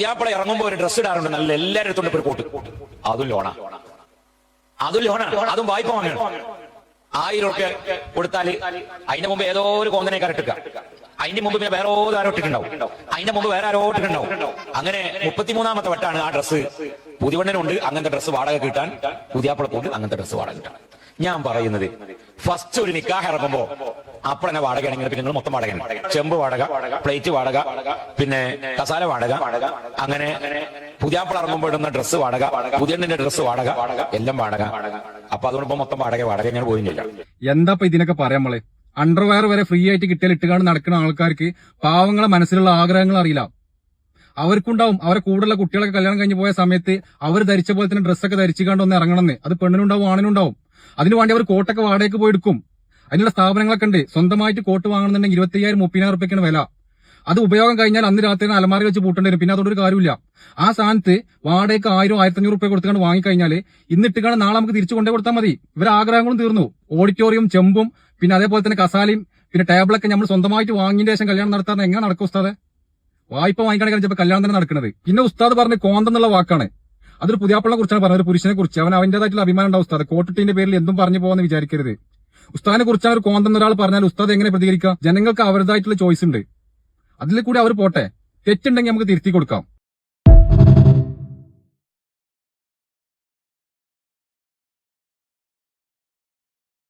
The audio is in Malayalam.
പുതിയാപ്പിള ഇറങ്ങുമ്പോ ഒരു ഡ്രസ് ഇടാറുണ്ട്. നല്ല എല്ലാവരും കൊണ്ട് ഒരു കോട്ട്. അതും ലോണാ. അതും ലോണാണ് അതും വായ്പ വാങ്ങണം. ആയിരം റുപ്യ കൊടുത്താൽ അതിന്റെ മുമ്പ് ഏതോ ഒരു കോന്തനെ കരട്ടുക അതിന്റെ മുമ്പ് പിന്നെ വേറെ ഓരോ ആരോ ഇട്ടിട്ടുണ്ടാവും. അതിന്റെ മുമ്പ് വേറെ ആരോ ഇട്ടിട്ടുണ്ടാവും. അങ്ങനെ മുപ്പത്തിമൂന്നാമത്തെ വട്ടാണ് ആ ഡ്രസ്സ് പുതിവണ്ണനുണ്ട്. അങ്ങനത്തെ ഡ്രസ്സ് വാടക കിട്ടാൻ പുതിയാപ്പിളക്കുണ്ട് അങ്ങനത്തെ ഡ്രസ്സ് വാടക കിട്ടാൻ. ഞാൻ പറയുന്നത് ഫസ്റ്റ് ഒരു നിക്കാഹ് ഇറങ്ങുമ്പോ അപ്പഴങ്ങനെ വാടക ആണെങ്കിൽ പിന്നെ നിങ്ങൾ മൊത്തം വാടക ചെമ്പ് വാടക പ്ലേറ്റ് വാടക പിന്നെ കസാല വാടക അങ്ങനെ പുതിയാപ്പിള ഇറങ്ങുമ്പോൾ ഇടുന്ന ഡ്രസ്സ് വാടക പുതിയണ്ണിന്റെ ഡ്രസ്സ് വാടക എല്ലാം വാടക. അപ്പൊ അതുകൊണ്ട് മൊത്തം വാടക വാടക ഞാൻ പോയില്ല എന്താ ഇതിനൊക്കെ പറയാൻ നമ്മൾ അണ്ടർവെയർ വരെ ഫ്രീ ആയിട്ട് കിട്ടിയാൽ ഇട്ടുകാണ് നടക്കുന്ന ആൾക്കാർക്ക് പാവങ്ങളെ മനസ്സിലുള്ള ആഗ്രഹങ്ങൾ അറിയില്ല. അവർക്കുണ്ടാവും. അവരെ കൂടുതലുള്ള കുട്ടികളൊക്കെ കല്യാണം കഴിഞ്ഞ് പോയ സമയത്ത് അവർ ധരിച്ച പോലെ തന്നെ ഡ്രസ്സൊക്കെ ധരിച്ചു ഒന്ന് ഇറങ്ങണമെന്ന്. അത് പെണ്ണിനുണ്ടാവും ആണിനുണ്ടാവും. അതിനുവേണ്ടി അവർ കോട്ടൊക്കെ വാടകയ്ക്ക് പോയി എടുക്കും. അതിനുള്ള സ്ഥാപനങ്ങളൊക്കെ ഉണ്ട്. സ്വന്തമായിട്ട് കോട്ട് വാങ്ങണമെന്നുണ്ടെങ്കിൽ ഇരുപത്തയ്യായിരം മുപ്പതിനായിരം റുപ്യക്കാണ് വില. അത് ഉപയോഗം കഴിഞ്ഞാൽ അന്ന് രാത്രി അലമാരി വെച്ച് പൂട്ടേണ്ടി വരും. പിന്നെ അതുകൊണ്ട് ഒരു കാര്യമില്ല ആ സ്ഥാനത്ത് വാടകയ്ക്ക് ആയിരം ആയിരത്തി അഞ്ഞൂറ് റുപ്യ കൊടുത്തുകൊണ്ട് വാങ്ങിക്കഴിഞ്ഞാൽ ഇന്നിട്ടുകാണ് നാളെ നമുക്ക് തിരിച്ചു കൊണ്ടേ കൊടുത്താൽ മതി. ഇവരെ ആഗ്രഹങ്ങളും തീർന്നു. ഓഡിറ്റോറിയം ചെമ്പും പിന്നെ അതേപോലെ തന്നെ കസാലയും പിന്നെ ടേബിളൊക്കെ നമ്മൾ സ്വന്തമായിട്ട് വാങ്ങിയതിന് ശേഷം കല്യാണം നടത്താൻ എങ്ങനെ നടക്കും ഉസ്താദെ? വായ്പ വാങ്ങിക്കണമെങ്കിൽ ചിലപ്പോൾ കല്യാണം തന്നെ നടക്കുന്നത് പിന്നെ ഉസ്താദ് പറഞ്ഞ കോന്തെന്നുള്ള വാക്കാണ്. അതൊരു പുതിയപ്പള്ളെ കുറിച്ചാണ് പറഞ്ഞത്. ഒരു പുരുഷനെ കുറിച്ച്. അവൻ അവന്റേതായിട്ടുള്ള അഭിമാനം ഉണ്ടാവും ഉസ്താദ്. കോട്ടിട്ടിന്റെ പേരിൽ എന്തും പറഞ്ഞു പോകുമെന്ന് വിചാരിക്കരുത്. ഉസ്താദിനെ കുറിച്ച് ഒരു കോന്തം ഒരാൾ പറഞ്ഞാൽ ഉസ്താദ് എങ്ങനെ പ്രതികരിക്കുക? ജനങ്ങൾക്ക് അവരുടേതായിട്ടുള്ള ചോയ്സ് ഉണ്ട്. അതിൽ കൂടി അവർ പോട്ടെ. തെറ്റുണ്ടെങ്കിൽ നമുക്ക് തിരുത്തി കൊടുക്കാം.